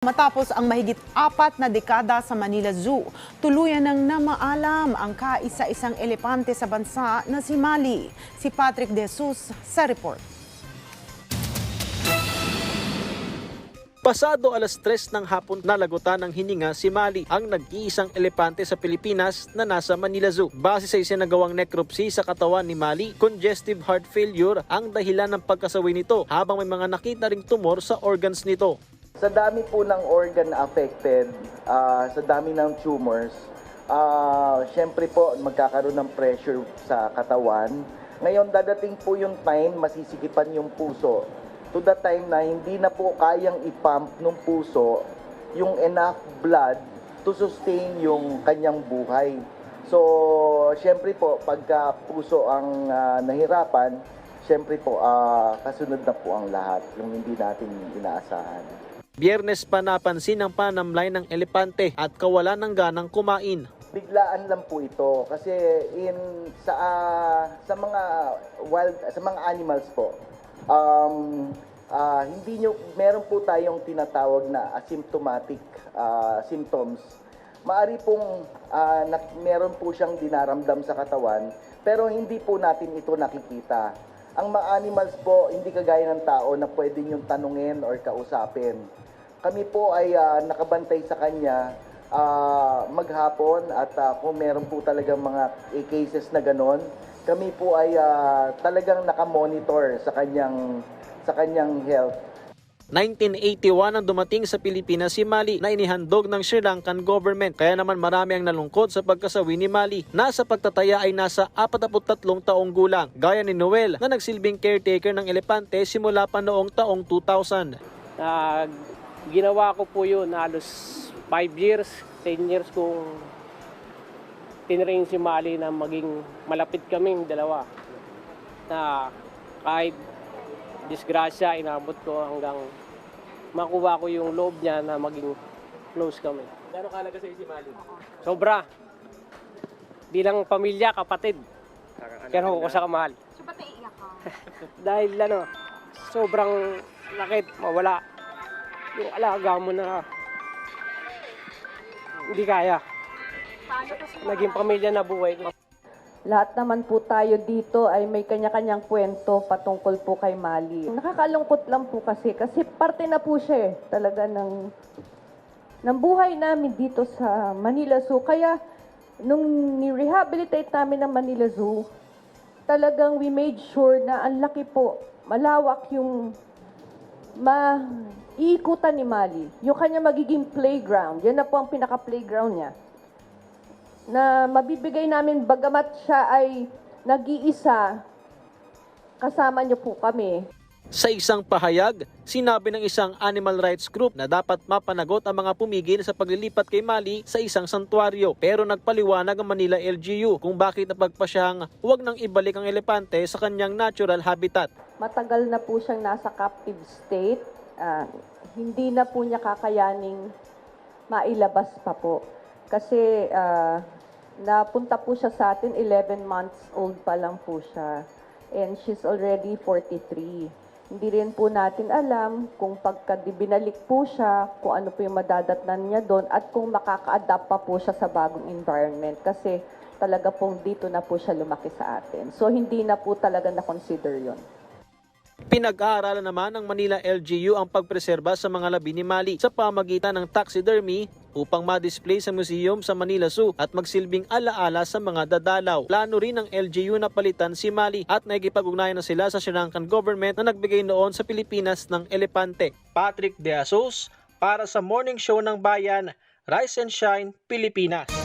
Matapos ang mahigit apat na dekada sa Manila Zoo, tuluyan ng namaalam ang kaisa-isang elepante sa bansa na si Mali. Si Patrick De Jesus sa report. Pasado alas 3 ng hapon nalagutan ng hininga si Mali, ang nag-iisang elepante sa Pilipinas na nasa Manila Zoo. Base sa isinagawang necropsy sa katawan ni Mali, congestive heart failure ang dahilan ng pagkasawi nito habang may mga nakita ring tumor sa organs nito. Sa dami po ng organ na affected, ah, sa dami ng tumors, ah, syempre po magkakaroon ng pressure sa katawan. Ngayon dadating po yung time masisikipan yung puso. To the time na hindi na po kayang ipump ng puso yung enough blood to sustain yung kanyang buhay. So, syempre po, pagka puso ang ah, nahirapan, syempre po, ah, kasunod na po ang lahat, yung hindi natin inaasahan. Biyernes pa napansin ang panamlay ng elepante at kawalan ng ganang kumain. biglaan lang po ito kasi in sa ah, sa mga wild sa mga animals po um ah, hindi nyo meron po tayong tinatawag na asymptomatic ah, symptoms. Maari pong ah, nak- meron po siyang dinaramdam sa katawan pero hindi po natin ito nakikita. Ang mga animals po hindi kagaya ng tao na pwede yung tanungin or kausapin kami po ay ah, nakabantay sa kanya ah, maghapon at ah, kung meron po talagang mga eh, cases na ganon, kami po ay ah, talagang nakamonitor sa kanyang sa kanyang health. 1981 ang dumating sa Pilipinas si Mali na inihandog ng Sri Lankan government. Kaya naman marami ang nalungkot sa pagkasawi ni Mali. Nasa pagtataya ay nasa 43 taong gulang. Gaya ni Noel na nagsilbing caretaker ng elepante simula pa noong taong 2000. na ginawa ko po yun halos 5 years, 10 years kong tinrain si Mali na maging malapit kaming dalawa. Na kahit disgrasya, inabot ko hanggang makuha ko yung loob niya na maging close kami. Gano'ng kalaga sa si Mali? Sobra. Di lang pamilya, kapatid. Kaya ako sa kamahal. So, ba't naiiyak ka? Dahil ano, sobrang lakit, mawala. Yung alaga mo na hindi kaya. Naging pamilya na buhay. Lahat naman po tayo dito ay may kanya-kanyang kwento patungkol po kay Mali. Nakakalungkot lang po kasi, kasi parte na po siya eh, talaga ng, ng buhay namin dito sa Manila Zoo. Kaya nung ni-rehabilitate namin ng Manila Zoo, talagang we made sure na ang laki po, malawak yung maiikutan ni Mali. Yung kanya magiging playground, yan na po ang pinaka-playground niya na mabibigay namin bagamat siya ay nag-iisa, kasama niyo po kami. Sa isang pahayag, sinabi ng isang animal rights group na dapat mapanagot ang mga pumigil sa paglilipat kay Mali sa isang santuario. Pero nagpaliwanag ang Manila LGU kung bakit napagpasyang huwag nang ibalik ang elepante sa kanyang natural habitat. Matagal na po siyang nasa captive state. Ah, hindi na po niya kakayaning mailabas pa po. Kasi ah, napunta po siya sa atin, 11 months old pa lang po siya. And she's already 43. Hindi rin po natin alam kung pagka binalik po siya, kung ano po yung madadatnan niya doon at kung makaka-adapt pa po siya sa bagong environment. Kasi talaga pong dito na po siya lumaki sa atin. So hindi na po talaga na-consider yon. Pinag-aaralan naman ng Manila LGU ang pagpreserba sa mga labi ni Mali sa pamagitan ng taxidermy upang ma-display sa museum sa Manila Zoo at magsilbing alaala sa mga dadalaw. Plano rin ng LGU na palitan si Mali at nakikipag-ugnayan na sila sa Sri Lankan government na nagbigay noon sa Pilipinas ng elepante. Patrick De Asos para sa Morning Show ng Bayan, Rise and Shine, Pilipinas.